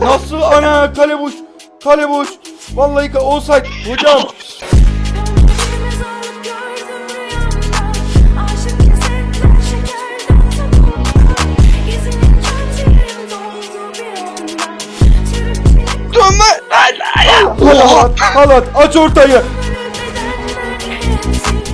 Nasıl ana kale boş. Kale boş. Vallahi ka- offside. Hocam. Çilek Halat. Halat. Aç ortayı.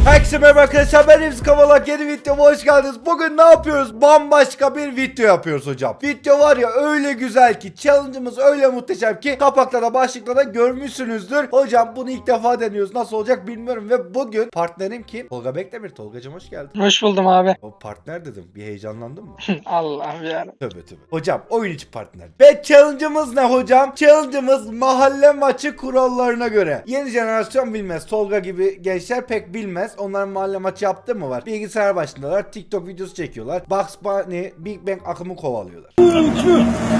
Herkese merhaba arkadaşlar ben Remzi Kavalak yeni videoma hoş geldiniz. Bugün ne yapıyoruz? Bambaşka bir video yapıyoruz hocam. Video var ya öyle güzel ki challenge'ımız öyle muhteşem ki kapakta da başlıkta da görmüşsünüzdür. Hocam bunu ilk defa deniyoruz. Nasıl olacak bilmiyorum ve bugün partnerim kim? Tolga Bekdemir. Tolgacım hoş geldin. Hoş buldum abi. O partner dedim. Bir heyecanlandın mı? Allah'ım ya. Tövbe tövbe. Hocam oyun içi partner. Ve challenge'ımız ne hocam? Challenge'ımız mahalle maçı kurallarına göre. Yeni jenerasyon bilmez. Tolga gibi gençler pek bilmez. Onlar mahalle maçı yaptı mı var? Bilgisayar başındalar. TikTok videosu çekiyorlar. Bugs Bunny, Big Bang akımı kovalıyorlar.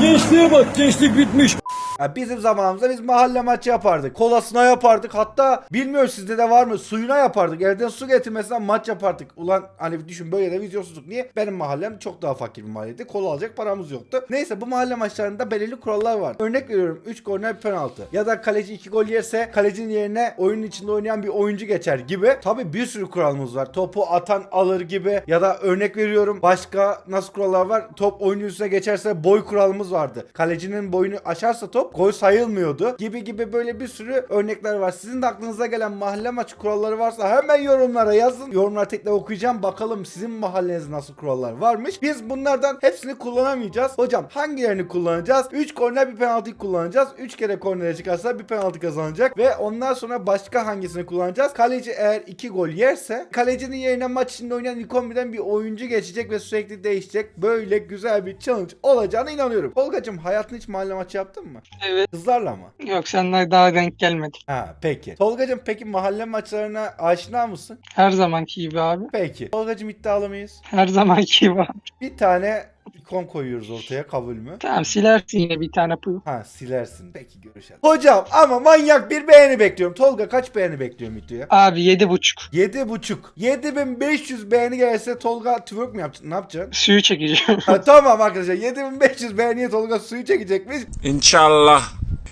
Gençliğe bak gençlik bitmiş. Ya bizim zamanımızda biz mahalle maçı yapardık. Kolasına yapardık. Hatta bilmiyorum sizde de var mı? Suyuna yapardık. Evden su getirmesinden maç yapardık. Ulan hani düşün böyle de vizyonsuzluk. Niye? Benim mahallem çok daha fakir bir mahalleydi. Kola alacak paramız yoktu. Neyse bu mahalle maçlarında belirli kurallar var. Örnek veriyorum 3 korner penaltı. Ya da kaleci 2 gol yerse kalecinin yerine oyunun içinde oynayan bir oyuncu geçer gibi. Tabi bir sürü kuralımız var. Topu atan alır gibi. Ya da örnek veriyorum başka nasıl kurallar var? Top oyunun üstüne geçerse boy kuralımız vardı. Kalecinin boyunu aşarsa top gol sayılmıyordu. Gibi gibi böyle bir sürü örnekler var. Sizin de aklınıza gelen mahalle maçı kuralları varsa hemen yorumlara yazın. Yorumlar tekrar okuyacağım. Bakalım sizin mahallenizde nasıl kurallar varmış. Biz bunlardan hepsini kullanamayacağız. Hocam hangilerini kullanacağız? 3 korner bir penaltı kullanacağız. 3 kere kornere çıkarsa bir penaltı kazanacak. Ve ondan sonra başka hangisini kullanacağız? Kaleci eğer 2 gol yerse kalecinin yerine maç içinde oynayan 11'den bir oyuncu geçecek ve sürekli değişecek. Böyle güzel bir challenge olacağına inanıyorum. Tolgacım hayatın hiç mahalle maçı yaptın mı? Evet. Kızlarla mı? Yok senden daha denk gelmedi. Ha peki. Tolgacım peki mahalle maçlarına aşina mısın? Her zamanki gibi abi. Peki. Tolgacım iddialı mıyız? Her zamanki gibi abi. Bir tane ikon koyuyoruz ortaya kabul mü? Tamam silersin yine bir tane puyu. Ha silersin. Peki görüşelim. Hocam ama manyak bir beğeni bekliyorum. Tolga kaç beğeni bekliyorum videoya? Abi yedi buçuk. 7.5. 7500 beğeni gelirse Tolga twerk mi yapacaksın? Ne yapacaksın? Suyu çekeceğim. ha, tamam arkadaşlar 7500 beğeniye Tolga suyu çekecekmiş. İnşallah.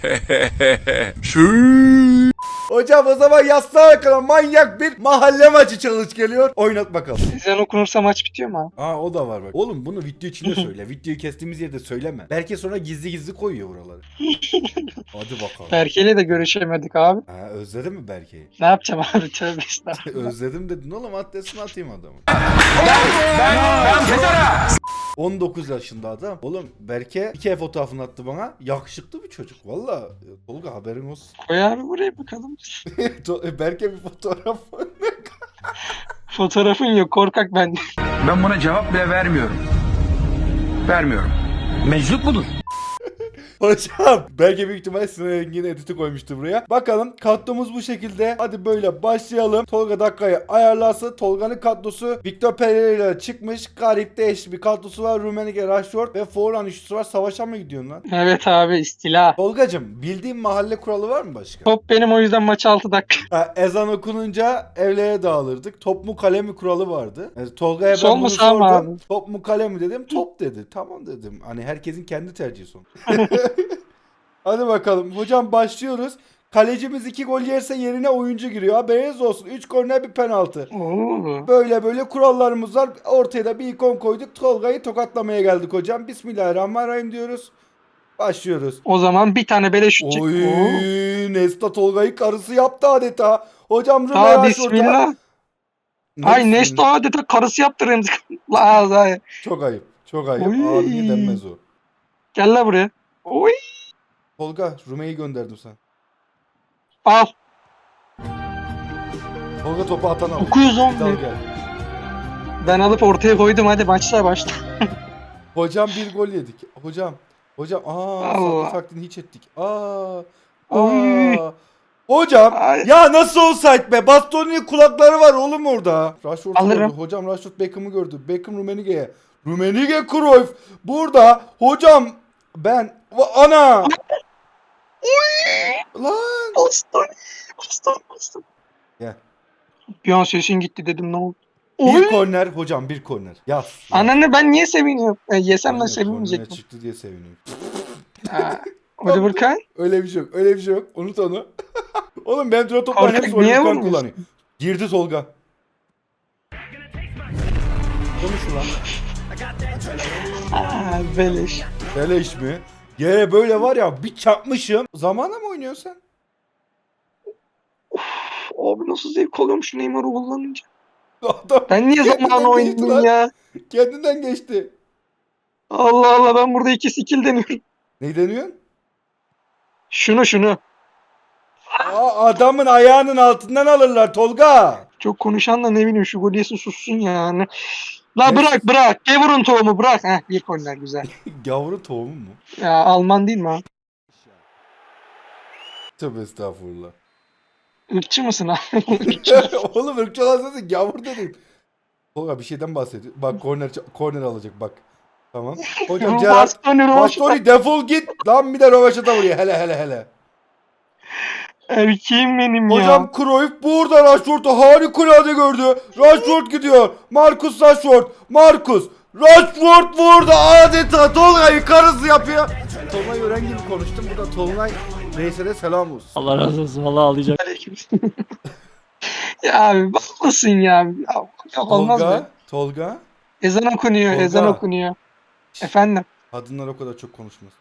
Şu. Hocam o zaman yastığa kadar manyak bir mahalle maçı challenge geliyor. Oynat bakalım. Sizden okunursa maç bitiyor mu? Aa o da var bak. Oğlum bunu video içinde söyle. Videoyu kestiğimiz yerde söyleme. Belki sonra gizli gizli koyuyor buraları. Hadi bakalım. Berke'yle de görüşemedik abi. Ha, özledin mi Berke'yi? Ne yapacağım abi tövbe estağfurullah. Özledim dedin oğlum adresini atayım adamı. 19 yaşında adam. Oğlum Berke bir kere fotoğrafını attı bana. Yakışıklı bir çocuk. Valla e, Tolga haberin olsun. Koy abi buraya bakalım. To- Berke bir fotoğraf. Fotoğrafın yok korkak ben. Ben buna cevap bile vermiyorum. Vermiyorum. Meczup mudur? Hocam Berke büyük ihtimalle Sinan Engin'in editi koymuştu buraya. Bakalım kadromuz bu şekilde. Hadi böyle başlayalım. Tolga dakikayı ayarlasın. Tolga'nın kadrosu Victor Pereira ile çıkmış. Garip değişik bir kadrosu var. Rumenige, Rashford ve Forlan üçlüsü var. Savaşa mı gidiyorsun lan? Evet abi istila. Tolgacım bildiğin mahalle kuralı var mı başka? Top benim o yüzden maç 6 dakika. Ha, ezan okununca evlere dağılırdık. Top mu kale mi kuralı vardı. Yani Tolga'ya ben Sol mu, bunu sağ mı sordum. Top mu kale mi dedim. Top dedi. Tamam dedim. Hani herkesin kendi tercihi son. Hadi bakalım. Hocam başlıyoruz. Kalecimiz iki gol yerse yerine oyuncu giriyor. Haberiniz olsun. 3 korner bir penaltı. Böyle böyle kurallarımız var. Ortaya da bir ikon koyduk. Tolga'yı tokatlamaya geldik hocam. Bismillahirrahmanirrahim diyoruz. Başlıyoruz. O zaman bir tane beleş şut çek. Oy. Nesta Tolga'yı karısı yaptı adeta. Hocam Aa Rümeya bismillah. Ay Nesto adeta karısı yaptı Remzi. Çok ayıp. Çok ayıp. Oy. Abi denmez o. Gel la buraya. Oy. Tolga Rümeyi gönderdim sen. Al. Tolga topu atan al. 911. Dal gel. Ben alıp ortaya koydum hadi başla başla. Hocam bir gol yedik. Hocam. Hocam aa Allah. saklı taklidini hiç ettik. Aa. Oy. Aa. Hocam Ay. ya nasıl olsaydı be? Bastoni'nin kulakları var oğlum orada. Rashford Alırım. gördü. Hocam Rashford Beckham'ı gördü. Beckham Rumenige'ye. Rumenige Cruyff. Burada hocam ben Va- ana. Lan. Aslan. Aslan. Aslan. Gel. Bir an sesin gitti dedim ne oldu? Bir korner hocam bir korner. Yaz. Ananı ben niye seviniyorum? E, yesem de sevinmeyecektim. çıktı diye seviniyorum. Ha. Oliver Kahn. Öyle bir şey yok. Öyle bir şey yok. Unut onu. Oğlum ben duran topların Korkak, hepsi niye Oliver Kahn kullanıyor. Girdi Tolga. Konuş ulan. Aa, beleş. Beleş mi? Yere böyle var ya bir çarpmışım. Zamana mı oynuyorsun sen? Abi nasıl zevk alıyormuş Neymar'ı kullanınca. Adam Ben niye Kendinden zaman geçti lan. oynadım ya? kendinden geçti. Allah Allah ben burada iki skill deniyorum. Ne deniyorsun? Şunu şunu. Aa, adamın ayağının altından alırlar Tolga. Çok konuşan da ne bileyim şu gol yesin sussun yani. La Ne? bırak bırak. Gevur'un tohumu bırak. Heh bir korner güzel. Gavuru tohumu mu? Ya Alman değil mi ha? Tövbe estağfurullah. Irkçı mısın ha? Oğlum ırkçı olan sensin gavur dedim. Tolga bir şeyden bahsediyor. Bak korner, korner alacak bak. Tamam. Hocam Gerard. Bastoni. Bastoni defol git. Lan bir de Rovaşat'a vuruyor. Hele hele hele. Erkeğim benim ya. Hocam Cruyff burada Rashford'u harikulade gördü. Rashford gidiyor. Marcus Rashford. Marcus. Rashford burada adeta Tolga'yı karısı yapıyor. Tolunay Ören gibi konuştum. Burada Tolunay Reis'e de selam olsun. Allah razı olsun. Vallahi ağlayacak. ya abi bakmasın ya. ya yok olmaz Tolga. mı? Tolga. Ezan okunuyor, Tolga. ezan okunuyor. Efendim. Kadınlar o kadar çok konuşmaz.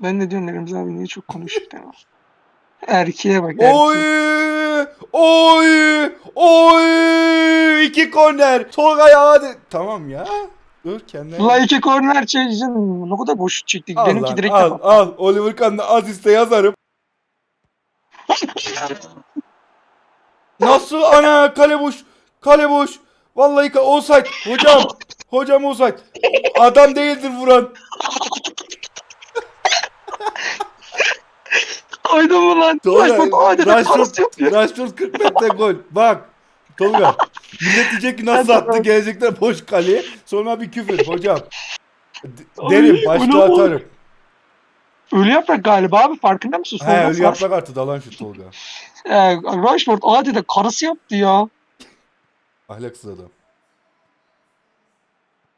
Ben de diyorum Remzi abi niye çok demem. Erkeğe bak erkeğe. Oy! Oy! Oy! İki korner. Tolga'ya hadi. Tamam ya. Dur kendine. La iki korner çekeceksin. Ne kadar boşluk çektik. Al Benimki lan, direkt al, kapat. al. Oliver Kahn'da asiste yazarım. Nasıl ana kale boş. Kale boş. Vallahi ka- offside. Hocam. Hocam offside. Adam değildir vuran. Koydun mu lan? Tolga, Rashford adeta Rashford, yapıyor. Rashford 40 metre gol. Bak. Tolga. Millet diyecek ki nasıl attı gelecekler boş kaleye. Sonra bir küfür hocam. D- derim Ay, başta bu ne oldu? atarım. Ölü yaprak galiba abi farkında mısın? He Soldan öyle yaprak artı dalan şu Tolga. Ee, Rashford adeta karısı yaptı ya. Ahlaksız adam.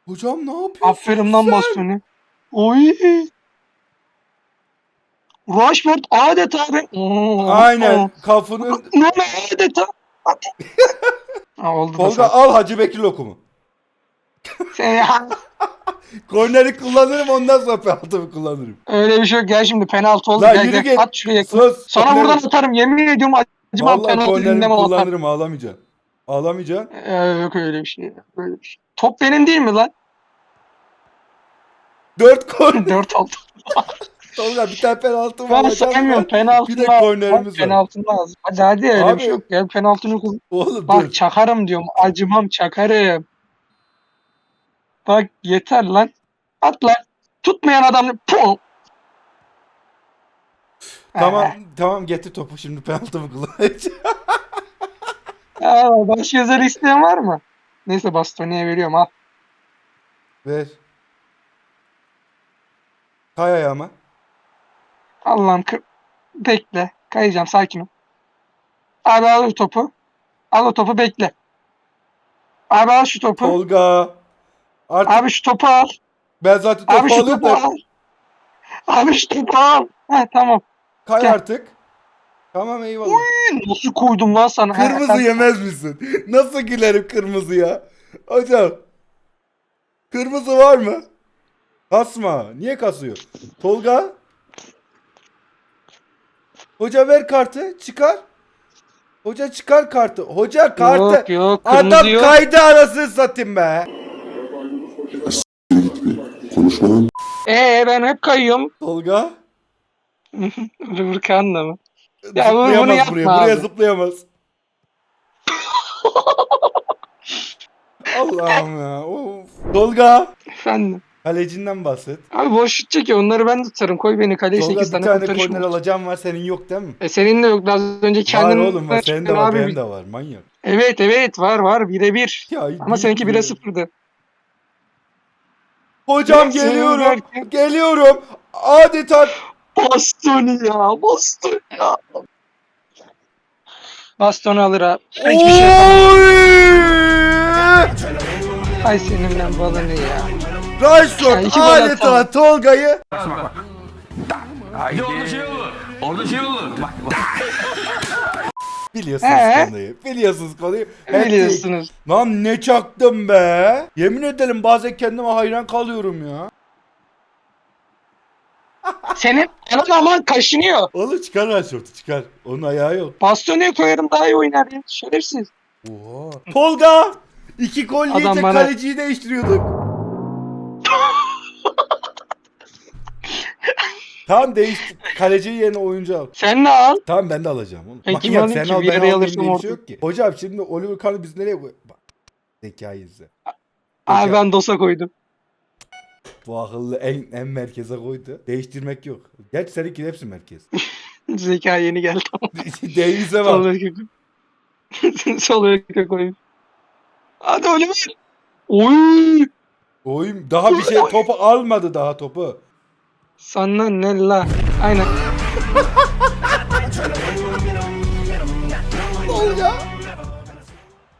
Hocam ne yapıyorsun Aferin lan sen? bastonu. Oy. Rashford adeta. Oo, Aynen kafanın. Ne adeta? Ha, oldu Tolga al Hacı Bekir ya. Korneri kullanırım ondan sonra penaltımı kullanırım. Öyle bir şey yok. Gel şimdi penaltı oldu. Lan gel, yürü gel. git. At şuraya. Söz. Sana korneri- buradan atarım. Yemin ediyorum Vallahi penaltı dinlemem atarım. kullanırım ağlamayacaksın. Ağlamayacaksın. Ee, yok öyle bir şey. Böyle bir şey. Top benim değil mi lan? Dört korner. 4 oldu. Tolga bir tane penaltım Ben var. saymıyorum. Penaltı Bir de kornerimiz var. Penaltı lazım. Hadi hadi öyle Abi- bir şey yok. Gel penaltını kullan. Oğlum Bak dur. çakarım diyorum. Acımam çakarım. Bak yeter lan. At lan. Tutmayan adam. Pum. Tamam tamam getir topu şimdi penaltımı kullanacağım. Aa, başka özel isteyen var mı? Neyse Bastoni'ye veriyorum al. Ver. Kay ayağıma. Allah'ım. Bekle. Kayacağım sakin ol. Abi al topu. Al o topu bekle. Abi al şu topu. Tolga. Artık Abi şu topu al. ben zaten topu Abi şu alıyorum topu da al. Abi şu topu al. Ha tamam. kay Gel. artık. Tamam eyvallah. Nasıl koydum lan sana? Ha, Kırmızı sen- yemez misin? Nasıl gülerim kırmızı ya? Hocam. Kırmızı var mı? Kasma. Niye kasıyor? Tolga. Hoca ver kartı. Çıkar. Hoca çıkar kartı. Hoca kartı. Yok yok kırmızı Adam yok. kaydı arasını satayım be. Konuşmanın Ee ben hep kayıyorum. Tolga. Rıvırkan'la mı? Ya bunu- bunu zıplayamaz yapma buraya. Buraya abi. zıplayamaz. Allah'ım ya. Of. Tolga. Efendim. Kalecinden bahset. Abi boş şut çekiyor. Onları ben tutarım. Koy beni kaleye Tolga 8 bir tane tane korner alacağım var senin yok değil mi? E senin de yok. Az önce kendin... var oğlum var. Senin de var Abi, benim de var. Manyak. Evet evet var var birebir. Ama seninki? 1'e 0'dı. Hocam Senin geliyorum. derken- Geliyorum. Adeta Bastoni ya. Bastoni ya. Bastonu alır abi. Hiçbir şey yapamaz. Ay senin lan balını ya. Rashford Ya iki gol adeta. Tolga'yı Bak bak. Haydi. Orada şey olur. Orada şey olur. Bak, bak. Biliyorsunuz Ee? konuyu. Biliyorsunuz konuyu. Hep Biliyorsunuz. Lan ne çaktım be. Yemin ederim bazen kendime hayran kalıyorum ya. Senin anan aman kaşınıyor. Oğlum çıkar lan şortu çıkar. Onun ayağı yok. Bastoneye koyarım daha iyi oynar ya. Şerefsiz. Oha. Tolga! İki gol Adam yiyince bana- kaleciyi değiştiriyorduk. Tamam değiştir. Kaleci yerine oyuncu al. Sen ne al? Tamam ben de alacağım. Ben Manyak, kim alayım sen al ben alırsam diye bir şey yok ki. Hocam şimdi Oliver Kahn'ı biz nereye koy... Bak. Zekayı izle. Abi ben DOS'a koydum. Bu akıllı en, en merkeze koydu. Değiştirmek yok. Gerçi seninki hepsi merkez. Zeka yeni geldi. Davis'e Sol bak. Sol beke koyayım. Hadi Oliver. Oy. Oyun daha bir şey topu almadı daha topu. Sana ne la? Aynen.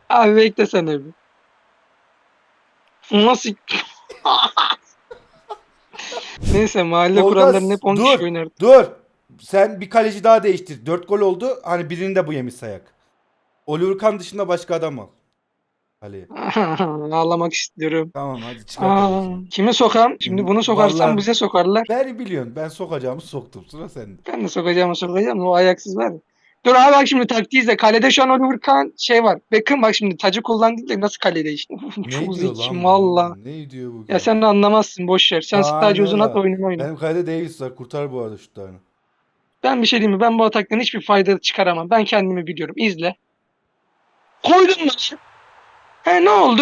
Abi bekle sen bir. Nasıl? Neyse mahalle Tolga, kurallarını hep 10 dur. kişi oynardı. Dur. Sen bir kaleci daha değiştir. 4 gol oldu. Hani birini de bu yemiş sayak. Oliver Kahn dışında başka adam al. Ali. Ağlamak istiyorum. Tamam hadi çıkar. Aa, kimi sokam? Şimdi bunu sokarsam Vallahi- bize sokarlar. Ben biliyorsun. Ben sokacağımı soktum. Sıra sende. Ben de sokacağımı sokacağım. O ayaksız var ya. Dur abi bak şimdi taktiği izle. Kalede şu an Oliver Kahn şey var. Beckham bak şimdi tacı kullandı da nasıl kalede işte. Ne Çok diyor lan? bu? valla. Ne diyor bu? Ya sen anlamazsın boş ver. Sen Aynen sadece uzun at öyle. oyununu oyna. Benim kalede Davis var. Kurtar bu arada şutlarını. Ben bir şey diyeyim mi? Ben bu ataktan hiçbir fayda çıkaramam. Ben kendimi biliyorum. İzle. Koydun mu? He ne oldu?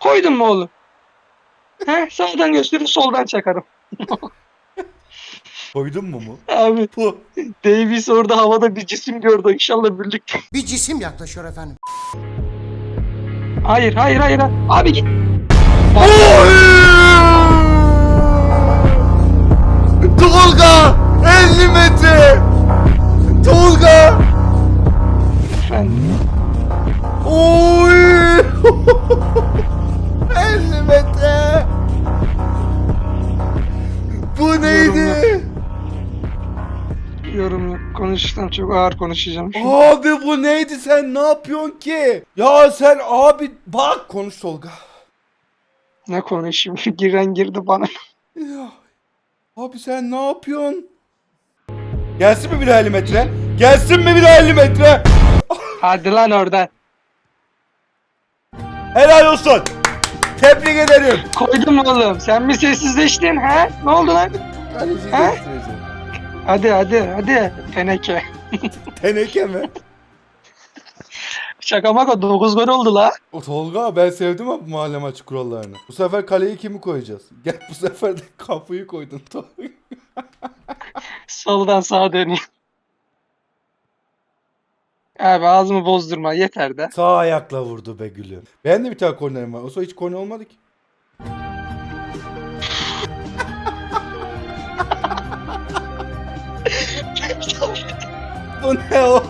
Koydun mu oğlum? He sağdan gösterir soldan çakarım. Koydun mu mu? Abi Puh. Davis orada havada bir cisim gördü. İnşallah birlikte. Bir cisim yaklaşıyor efendim. Hayır hayır hayır. hayır. Abi git. Tolga! 50 metre! Tolga! Efendim. Oy! 50 metre! Bu neydi? Yorum yok. Konuştan çok ağır konuşacağım. Abi bu neydi sen ne yapıyorsun ki? Ya sen abi bak konuş Tolga. Ne konuşayım? Giren girdi bana. Ya, abi sen ne yapıyorsun? Gelsin mi bir daha 50 metre? Gelsin mi bir daha 50 metre? Hadi lan oradan. Helal olsun. Tebrik ederim. Koydum oğlum. Sen mi sessizleştin he? Ne oldu lan? Değiştireceğim. Hadi hadi hadi. Teneke. Teneke mi? Şaka maka 9 gol oldu la. O Tolga ben sevdim abi mahalle maçı kurallarını. Bu sefer kaleyi kimi koyacağız? Gel bu sefer de kapıyı koydun Tolga. Soldan sağa dönüyor. Abi ağzımı bozdurma yeter de. Sağ ayakla vurdu be gülüm. Ben de bir tane kornerim var. O sonra hiç korner olmadı ki. Bu ne o?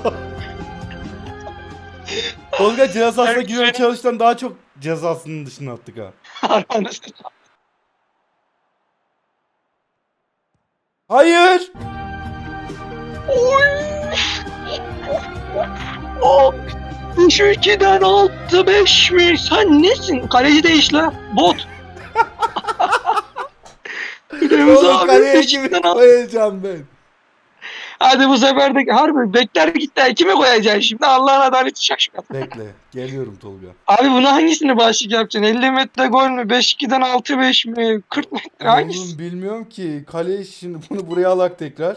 Tolga cezasına girmeye çalıştan daha çok cezasının dışına attık ha. Anasını Hayır. Oh! 3-2'den 6-5 mi? Sen nesin? Kaleci değiş la. Bot. Remzi Oğlum abi kaleye kimi 3-2'den 6. koyacağım ben? Hadi bu sefer de harbi bekler gitti. Kime koyacaksın şimdi? Allah'ın adaleti şaşma. Bekle. Geliyorum Tolga. Abi bunu hangisini başlık yapacaksın? 50 metre gol mü? 5-2'den 6-5 mi? 40 metre hangisi? Oğlum bilmiyorum ki. Kale şimdi bunu buraya alak tekrar.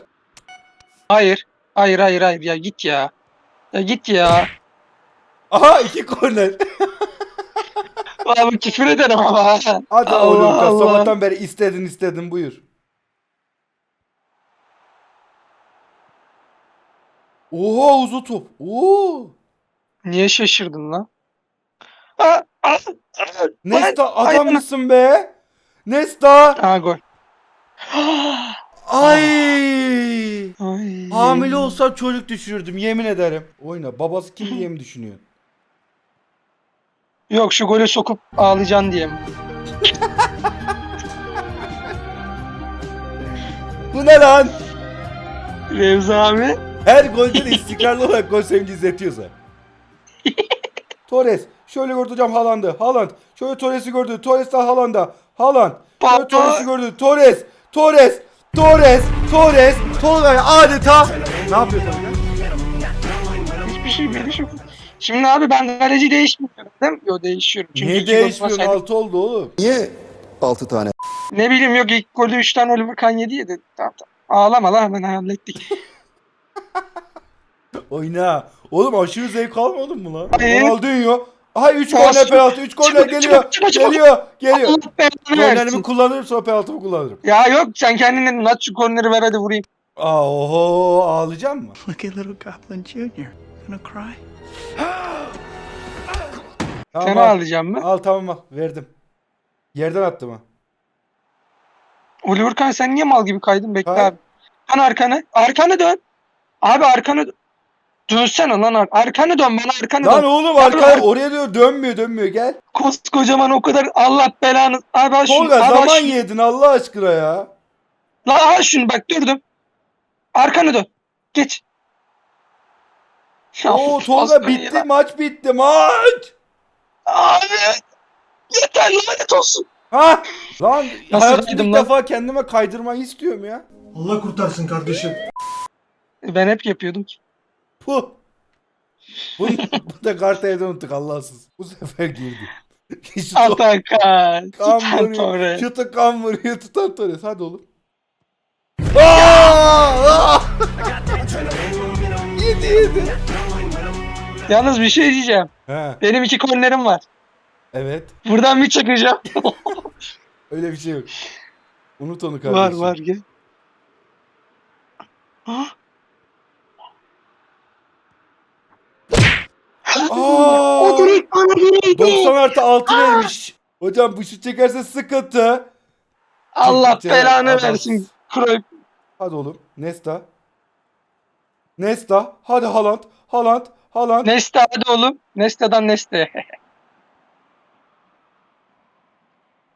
Hayır. Hayır hayır hayır ya git ya. Ya git ya. Aha iki korner. Abi küfür ederim ama. Hadi Allah oğlum Allah. sabahtan beri istedin istedin buyur. Oha uzu top. Oo. Niye şaşırdın lan? Nesta adam mısın be? Nesta. Aa gol. Ay. Ay. Hamile olsam çocuk düşürürdüm yemin ederim. Oyna babası kim diye mi düşünüyor? Yok şu golü sokup ağlayacaksın diye mi? Bu ne lan? Remzi abi. Her golde de istikrarlı olarak gol sevinci izletiyorsa. Torres. Şöyle gördü hocam Haaland'ı. Haaland. Şöyle Torres'i gördü. Torres daha Haaland'a. Haaland. Şöyle. Torres'i gördü. Torres. Torres. Torres. Torres. Tolga adeta. Ne yapıyor Tolga? Hiçbir şey değişmiyor. Şimdi abi ben kaleci değişmiyorum değil mi? Yok değişiyorum. Çünkü Niye iki gol değişmiyorsun? olmasaydı- Altı oldu oğlum. Niye 6 tane? Ne bileyim yok ilk golü 3 tane Oliver Kahn yedi ya dedi. Tamam tamam. Ağlama lan hemen hallettik. Oyna. Oğlum aşırı zevk almadın mı lan? Hayır. Ronaldinho. Ay 3 Olsun. korner penaltı. 3 korner Çabuk, geliyor. çabuk, çabuk. Geliyor. Geliyor. Kornerimi kullanırım sonra penaltımı kullanırım. Ya yok sen kendin dedin. At şu korneri ver hadi vurayım. Aa, oho ağlayacak mı? Look at little Goblin Jr. Gonna cry? Tamam, Sen ağlayacağım mı? Al tamam al verdim. Yerden attım ha. Oliver Kahn sen niye mal gibi kaydın? Bekle Hayır. abi. Dön arkanı. Arkanı dön. Abi arkanı dön. Dönsene lan ar- arkanı dön bana arkanı Lan dön. oğlum arka oraya diyor dönmüyor dönmüyor gel. Koskocaman o kadar Allah belanı. Abi al şunu. Tolga abi al zaman şunu. yedin Allah aşkına ya. La al şunu bak durdum. Arkanı dön. Geç. Ya, Oo Tolga Osman bitti ya. maç bitti maç. Abi. Yeter lanet olsun. Ha lan Nasıl hayatımda kaydım ilk lan? defa kendime kaydırmayı istiyorum ya. Allah kurtarsın kardeşim. Ben hep yapıyordum ki. Puh. Bu, bu da kartı evde unuttuk Allahsız. Bu sefer girdi. Atakan. kan Tutan vuruyor. Şutu kan vuruyor tutan Torres. Hadi oğlum. Aa! Aa! yedi yedi. Yalnız bir şey diyeceğim. He, Benim iki kornerim var. evet. Buradan bir çıkacağım. Öyle bir şey yok. Unut onu kardeşim. var var gel. Aa! O direkt bana gireydi. 90 artı 6 vermiş. Hocam bu şut çekerse sıkıntı. Allah Ciddi belanı adam. versin. Cruyff. Hadi oğlum. Nesta. Nesta. Hadi Haaland. Haaland. Haaland. Nesta hadi oğlum. Nesta'dan Neste.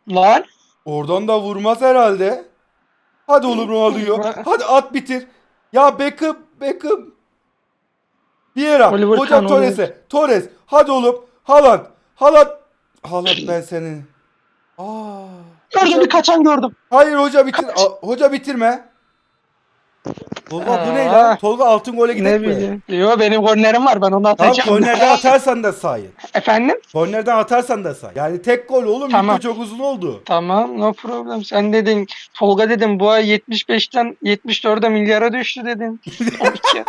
Lan. Oradan da vurmaz herhalde. Hadi oğlum Ronaldinho. Hadi at bitir. Ya Beckham. Beckham. Vieira. Oliver Hocam Kahn, Torres'e. Torres. Hadi oğlum. Haaland. Haaland. Haaland ben senin. Aa. Gördüm bir kaçan gördüm. Hayır hoca bitir. A- hoca bitirme. Tolga bu ne lan? Tolga altın gole Ne mi? bileyim. Yo benim kornerim var ben onu Tamam atacağım. kornerden atarsan da say. Efendim? Kornerden atarsan da say. Yani tek gol oğlum Tamam. video çok uzun oldu. Tamam no problem. Sen dedin Tolga dedim bu ay 75'ten 74'e milyara düştü dedin. 12.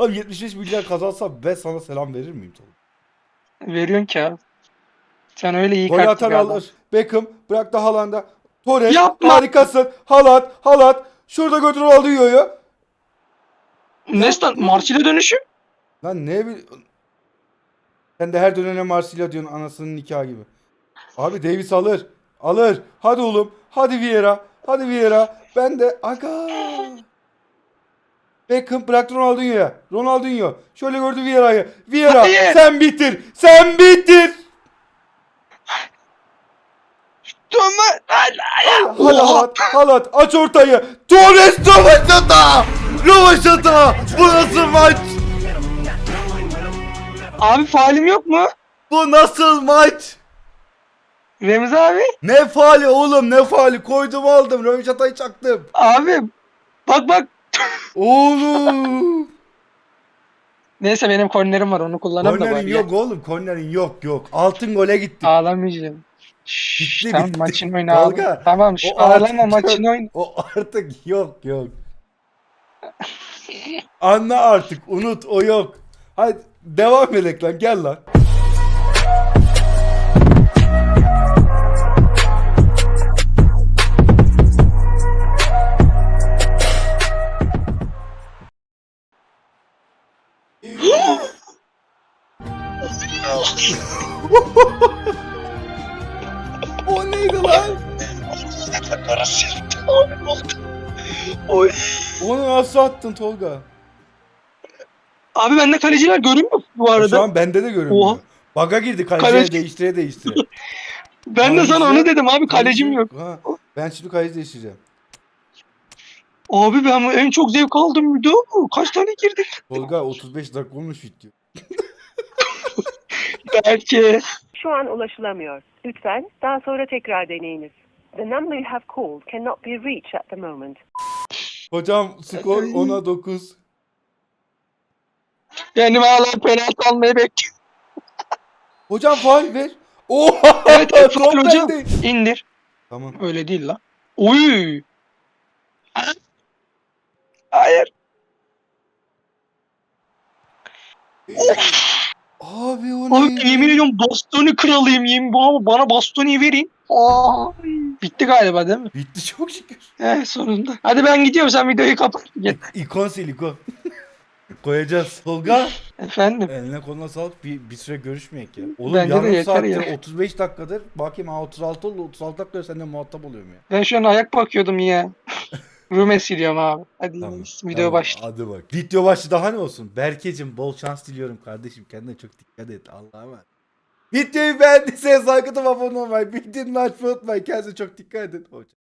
Oğlum 75 milyar kazansam ben sana selam verir miyim Tolga? Veriyorsun ki abi. Sen öyle iyi Gol kalpli atan bir adam. alır. Beckham bıraktı Haaland'a. Torres Yapma. harikasın. Haaland, Haaland. Şurada götür Ronaldinho'yu. Nesta Marsilya dönüşü. Lan ne bil... Sen de her dönene Marsilya diyorsun anasının nikahı gibi. Abi Davis alır. Alır. Hadi oğlum. Hadi Vieira. Hadi Vieira. Ben de aga. Beckham bıraktı Ronaldinho'ya. Ronaldinho. Şöyle gördü Vieira'yı. Vieira Hayır. sen bitir. Sen bitir. Hadi Haaland. Haaland aç ortayı. Torres Röveşata. Röveşata. Bu nasıl maç? Abi faalim yok mu? Bu nasıl maç? Remzi abi. Ne faali oğlum ne faali koydum aldım Röveşata'yı çaktım. Abi. Bak bak. Oğlum. Neyse benim kornerim var onu kullanırım da kornerin bari. yok oğlum kornerin yok yok. Altın gole gitti. Ağlamayacağım. Şşş, Bitti, tamam bitti. maçını oyna. Tolga, Tamam şş, o artık- ağlama maçını oyna. O artık yok yok. Anla artık unut o yok. Hadi devam edelim lan gel lan. O neydi lan? Oy. Onu nasıl attın Tolga? Abi bende kaleciler görünmüyor bu arada. Şu an bende de görünmüyor. Oha. Baga girdi kaleciye Kaleci- değiştire değiştire. ben de sana Kaleci- onu dedim abi kalecim yok. Ha, ben şimdi kaleci değiştireceğim. Abi ben en çok zevk aldığım video. Kaç tane girdik? Tolga 35 dakika olmuş video. Belki. Şu an ulaşılamıyor. Lütfen daha sonra tekrar deneyiniz. The number you have called cannot be reached at the moment. Hocam skor 10'a 9. Benim hala penaltı almayı bekliyorum. Hocam faul ver. Oha! Evet, evet faul hocam. İndir. Tamam. Öyle değil lan. Oy. Hayır. Abi yemin ediyorum bastoni kralıyım yemin bana, bana bastoni verin. Aa, bitti galiba değil mi? Bitti çok şükür. Eh sonunda. Hadi ben gidiyorum sen videoyu kapat. Git. İkon sil ikon. Koyacağız. Tolga. Efendim. Eline koluna sağlık. Bir, bir süre görüşmeyek ya. Oğlum Bence yarım saattir ya. 35 dakikadır. Bakayım ha 36 oldu. 36 dakikadır seninle muhatap oluyorum ya. Ben şu an ayak bakıyordum ya. Rume siliyorum abi. Hadi Tamam. video tamam, başla. Hadi bak. Video başı daha ne olsun? Berkeciğim bol şans diliyorum kardeşim. Kendine çok dikkat et. Allah'a emanet. Videoyu beğendiyseniz like atıp abone olmayı, bildirimleri açmayı unutmayın. Kendinize çok dikkat edin. Hoşça